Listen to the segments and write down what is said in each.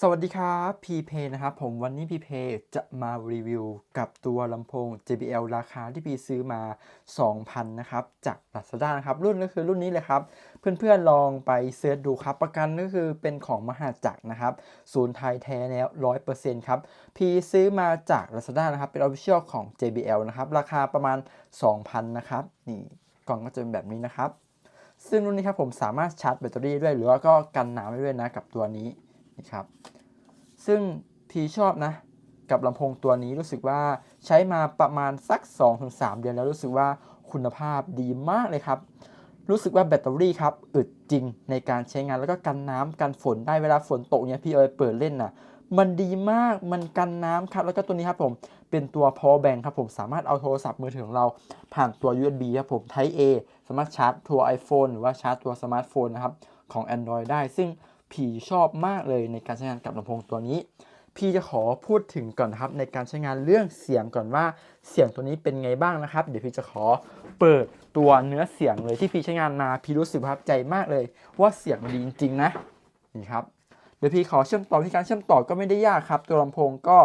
สวัสดีครับพีเพนะครับผมวันนี้พีเพจะมารีวิวกับตัวลำโพง JBL ราคาที่พีซื้อมา 2,000นะครับจาก Lazada นะครับรุ่นก็คือรุ่นนี้เลยครับ เพื่อนๆลองไปเสิร์ชดูครับ ประกันก็คือเป็นของมหาจักรนะครับศูนย์ไทยแท้แล้ว100%ครับพีซื้อมาจาก Lazada นะครับเป็น Official ของ JBL นะครับราคาประมาณ 2,000นะครับนี่กล่องก็จะเป็นแบบนี้นะครับ ซึ่งรุ่นนี้ครับผมสามารถชาร์จแบตเตอรี่ด้วย หรือว่าก็กันน้ำได้ด้วยนะกับตัวนี้ นะครับซึ่งพีชอบนะกับลำโพงตัวนี้รู้สึกว่าใช้มาประมาณสัก 2-3 เดือนแล้วรู้สึกว่าคุณภาพดีมากเลยครับ รู้สึกว่าแบตเตอรี่ครับอึดจริงในการใช้งานแล้วก็กันน้ำกันฝนได้เวลาฝนตกเนี่ยพี่เอาไปเปิดเล่นนะมันดีมากมันกันน้ำครับแล้วก็ตัวนี้ครับผมเป็นตัว power bank ครับผมสามารถเอาโทรศัพท์มือถือของเราผ่านตัว USB ครับผม Type A สามารถชาร์จตัว iPhone หรือว่าชาร์จตัวสมาร์ทโฟนนะครับของ Android ได้ ซึ่ง พี่ชอบมากเลยในการใช้งานกับลำโพงตัวนี้ พี่จะขอพูดถึงก่อนครับในการใช้งานเรื่องเสียงก่อนว่าเสียงตัวนี้เป็นไงบ้างนะครับ เดี๋ยวพี่จะขอเปิดตัวเนื้อเสียงเลยที่พี่ใช้งานมาพี่รู้สึกประทับใจมากเลย ว่าเสียงมันดีจริงๆนะนี่ครับเดี๋ยวพี่ขอเชื่อมต่อที่การเชื่อมต่อก็ไม่ได้ยากครับ ตัวลำโพงก็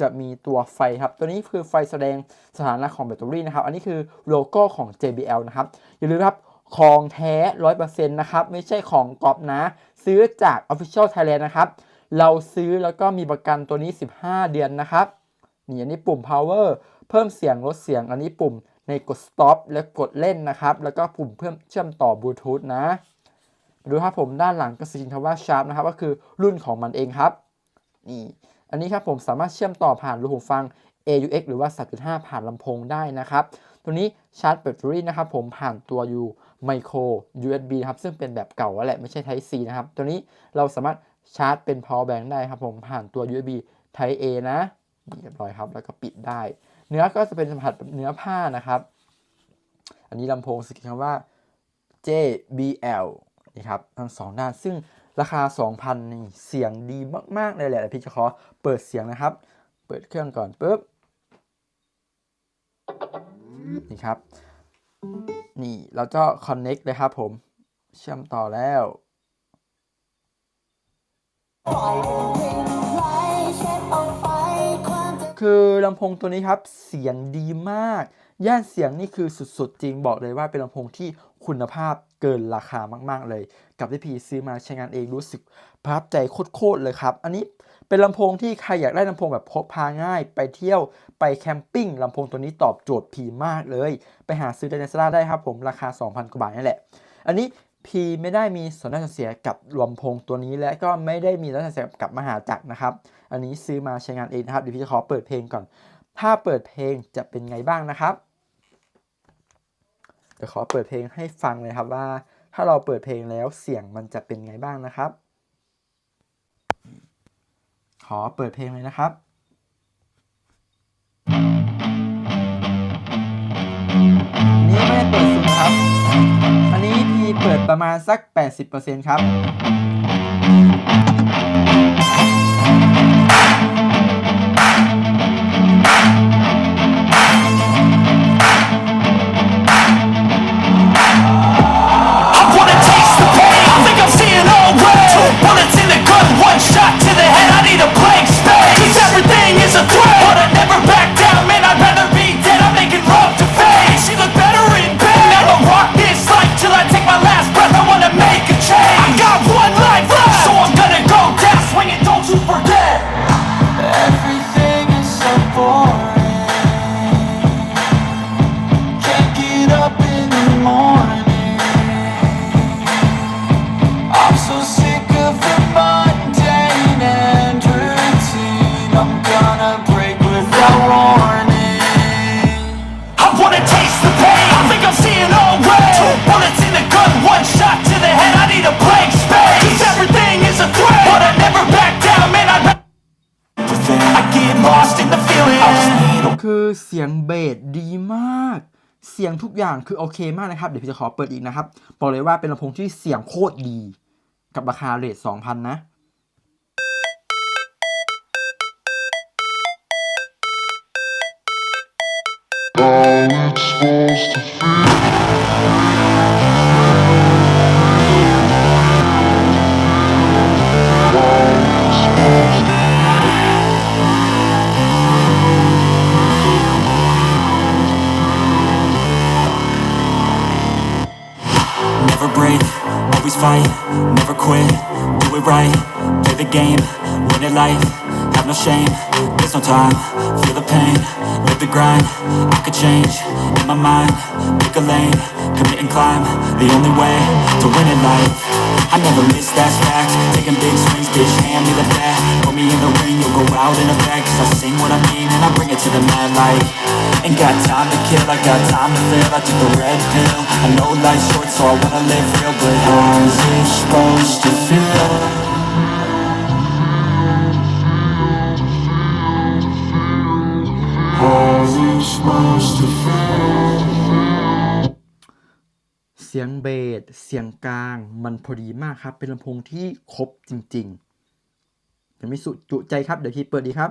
จะมีตัวไฟครับ ตัวนี้คือไฟแสดงสถานะของแบตเตอรี่นะครับ อันนี้คือโลโก้ของ JBL นะครับ อย่าลืมครับ ของแท้ร้อยเปอร์เซ็นต์นะครับ ไม่ใช่ของก๊อปนะ ซื้อจาก Official Thailand นะครับ เราซื้อแล้วก็มีประกันตัวนี้ 15 เดือนนะครับนี่อันนี้ปุ่ม power เพิ่มเสียงลดเสียง อันนี้ปุ่มในกด stop และกดเล่นนะครับ แล้วก็ปุ่มเพิ่มเชื่อมต่อบลูทูธนะดูครับผมด้านหลังก็สกรีนคำว่า sharp นะครับ ก็คือรุ่นของมันเองครับนี่อันนี้ครับผมสามารถเชื่อมต่อผ่านรูหูฟัง AUX หรือว่า 3.5 ผ่านลำโพงได้นะครับ ตัวนี้ชาร์จแบตเตอรี่นะครับผมผ่านตัว U micro USB นะครับซึ่งเป็นแบบเก่าแล้วแหละไม่ใช่ Type C นะครับ ตัวนี้เราสามารถชาร์จเป็น power bank ได้ครับผมผ่านตัว USB Type A นะนี่เรียบร้อยครับแล้วก็ปิดได้ เนื้อก็จะเป็นสัมผัสแบบเนื้อผ้านะครับ อันนี้ลำโพงสกรีนคำว่า JBL นี่ครับทั้งสองด้านซึ่งราคา 2,000นี่เสียงดีมาก ๆ เลยแหละพี่จะขอเปิดเสียงนะครับ เปิดเครื่องก่อนปุ๊บ นี่ครับ นี่แล้วก็ connect เลยครับผม เชื่อมต่อแล้วคือลำโพงตัวนี้ครับ เสียงดีมาก ย่านเสียงนี่คือสุดๆ จริงบอกเลยว่าเป็นลำโพงที่คุณภาพเกินราคามากๆเลย กับที่พีซื้อมาใช้งานเองรู้สึกประทับใจโคตรๆเลยครับ อันนี้ เป็นลำโพงที่ใครอยากได้ลำโพงแบบพกพาง่าย ไปเที่ยวไปแคมปิ้งลำโพงตัวนี้ตอบโจทย์พีมากเลย ไปหาซื้อในเซล่าได้ครับผมราคา 2,000 กว่าบาทนี่แหละ อันนี้พีไม่ได้มีส่วนได้ส่วนเสียกับลำโพงตัวนี้และก็ไม่ได้มีส่วนได้ส่วนเสียกับมหาจักรนะครับ อันนี้ซื้อมาใช้งานเองนะครับเดี๋ยวพี่จะขอเปิดเพลงก่อน ถ้าเปิดเพลงจะเป็นไงบ้างนะครับเดี๋ยวขอเปิดเพลงให้ฟังเลยครับว่า ถ้าเราเปิดเพลงแล้วเสียงมันจะเป็นไงบ้างนะครับ ขอเปิดเพลงเลยนะครับนี่ไม่ได้เปิดสุดครับ อันนี้ทีเปิดประมาณสัก 80%ครับ คือเสียงเบสดีมาก เสียงทุกอย่างคือโอเคมากนะครับ เดี๋ยวพี่จะขอเปิดอีกนะครับ บอกเลยว่าเป็นลำโพงที่เสียงโคตรดี กับราคาเรท2,000 นะ How it's supposed to feel. Win it life, have no shame, there's no time, feel the pain, live the grind, I could change, in my mind, pick a lane, commit and climb, the only way to win in life. I never miss, that fact, taking big swings, bitch, hand me the bat, put me in the ring, you'll go out in a bag, cause I sing what I mean and I bring it to the mad light. Ain't got time to kill, I got time to feel, I took the red pill, I know life's short so I wanna live real, but how's it supposed to feel? เสียงเบส เสียงกลางมันพอดีมากครับ เป็นลำโพงที่ครบจริงๆยังไม่สุดจุใจครับ เดี๋ยวพี่เปิดดีครับ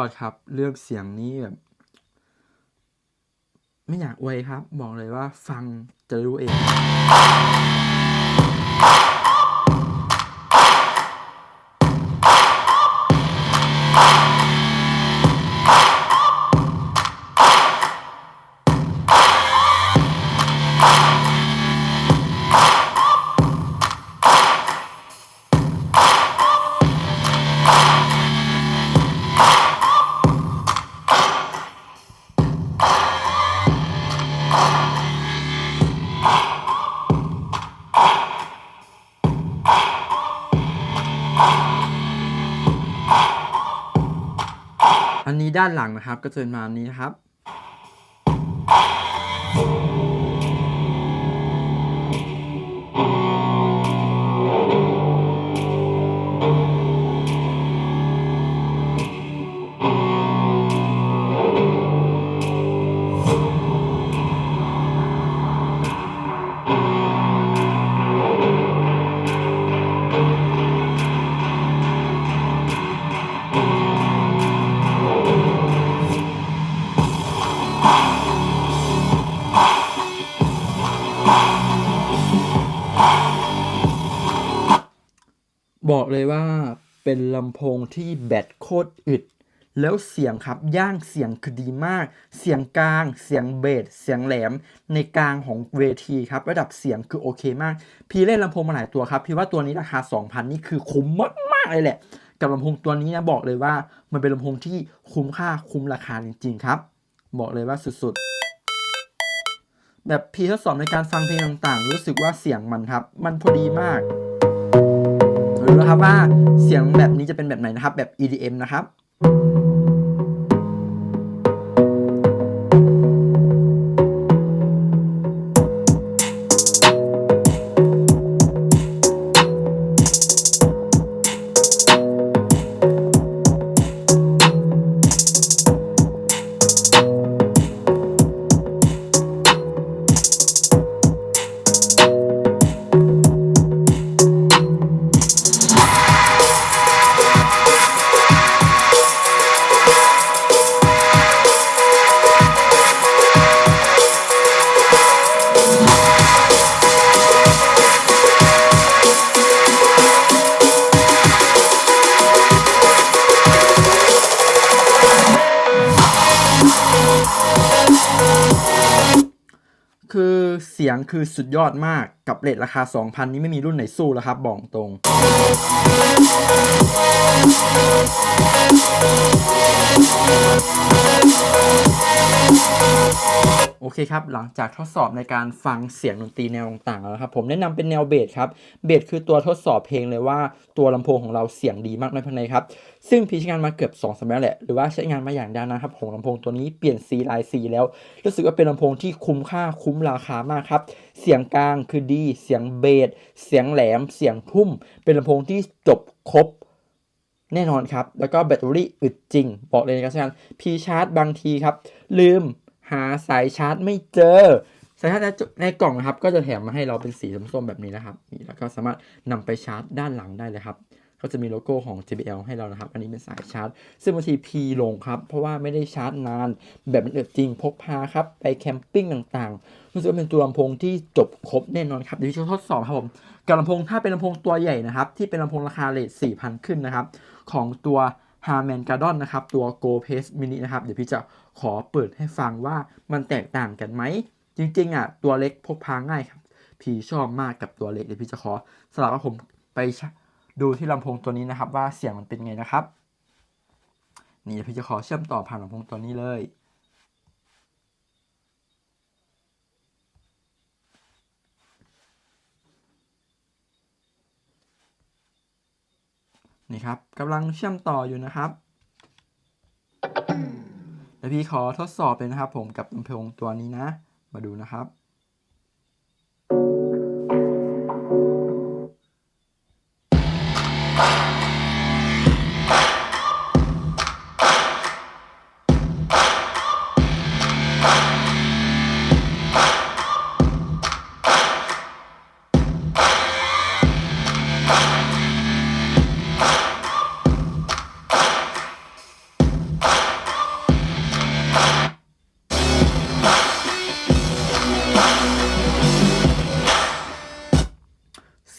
อดครับ เลือกเสียงนี้แบบ ไม่อยากอวยครับ บอกเลยว่าฟังจะรู้เอง ด้านหลังนะครับ ก็จะเป็นมานี้นะครับ บอกเลยว่าเป็นลำโพงที่แบตโคตรอึด แล้วเสียงครับย่างเสียงคือดีมาก เสียงกลาง เสียงเบส เสียงแหลม ในกลางของเวทีครับ ระดับเสียงคือโอเคมาก พี่เล่นลำโพงมาหลายตัวครับ พี่ว่าตัวนี้ราคา 2,000 นี่คือคุ้มมากๆเลยแหละ กับลำโพงตัวนี้นะบอกเลยว่า มันเป็นลำโพงที่คุ้มค่าคุ้มราคาจริงๆครับ บอกเลยว่าสุดๆแบบพี่ทดสอบในการฟังเพลงต่างๆ รู้สึกว่าเสียงมันครับ มันพอดีมาก ดูนะครับว่าเสียงแบบนี้จะเป็นแบบไหนนะครับ แบบ EDM นะครับ คือเสียงคือสุดยอดมากกับเลทราคา 2,000 นี้ไม่มีรุ่นไหนสู้แล้วครับบอกตรง โอเคครับ หลังจากทดสอบในการฟังเสียงดนตรีแนวต่างๆแล้วครับ ผมแนะนำเป็นแนวเบสครับ เบสคือตัวทดสอบเพลงเลยว่าตัวลำโพงของเราเสียงดีมากน้อยเพียงใดครับ ซึ่งพี่ใช้งานมาเกือบ2สัปดาห์แหละ หรือว่าใช้งานมาอย่างยาวนานครับ ของลำโพงตัวนี้เปลี่ยนสีลายสีแล้ว รู้สึกว่าเป็นลำโพงที่คุ้มค่าคุ้มราคามากครับ เสียงกลางคือดี เสียงเบส เสียงแหลม เสียงทุ่ม เป็นลำโพงที่จบครบแน่นอนครับ แล้วก็แบตเตอรี่อึดจริง บอกเลยนะครับฉะนั้นพีชาร์จบางทีครับ ลืม หาสายชาร์จไม่เจอ สายชาร์จในกล่องนะครับ ก็จะแถมมาให้เราเป็นสีส้มๆแบบนี้นะครับนี่แล้วก็สามารถนำไปชาร์จด้านหลังได้เลยครับก็จะมีโลโก้ของ JBL ให้เรานะครับ อันนี้เป็นสายชาร์จ ซึ่งบางที P ลงครับ เพราะว่าไม่ได้ชาร์จนาน แบบมันเอิดจริงพกพาครับ ไปแคมปิ้งต่างๆ รู้สึกว่าเป็นตัวลำโพงที่จบครบแน่นอนครับ เดี๋ยวจะทดสอบครับผม กับลำโพงถ้าเป็นลำโพงตัวใหญ่นะครับ ที่เป็นลำโพงราคาเลท4,000 ขึ้นนะครับ ของตัว Harman Kardon นะครับ ตัว Go Pace Mini นะครับ เดี๋ยวพี่จะ ขอเปิดให้ฟังว่ามันแตกต่างกันไหม จริงๆอะตัวเล็กพกพาง่ายครับพี่ชอบมากกับตัวเล็กเดี๋ยวพี่จะขอสลับว่าผมไปดูที่ลำโพงตัวนี้นะครับ ว่าเสียงมันเป็นไงนะครับ นี่เดี๋ยวพี่จะขอเชื่อมต่อผ่านลำโพงตัวนี้เลยนี่ครับกำลังเชื่อมต่ออยู่นะครับ เดี๋ยวพี่ขอทดสอบเลยนะครับผมกับลำโพงตัวนี้นะ มาดูนะครับ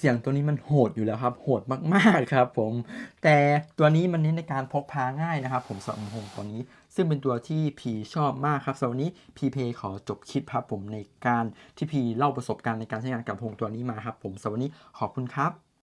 เสียงตัวนี้มันโหดอยู่แล้วครับ โหดมากๆครับผม แต่ตัวนี้มันเน้นในการพกพาง่ายนะครับ ผมสำหรับผมตัวนี้ ซึ่งเป็นตัวที่พีชอบมากครับสำหรับนี้พีเพขอจบคลิปครับผมในการที่พีเล่าประสบการณ์ในการใช้งานกับลำโพงตัวนี้มาครับผมสำหรับนี้ขอบคุณครับ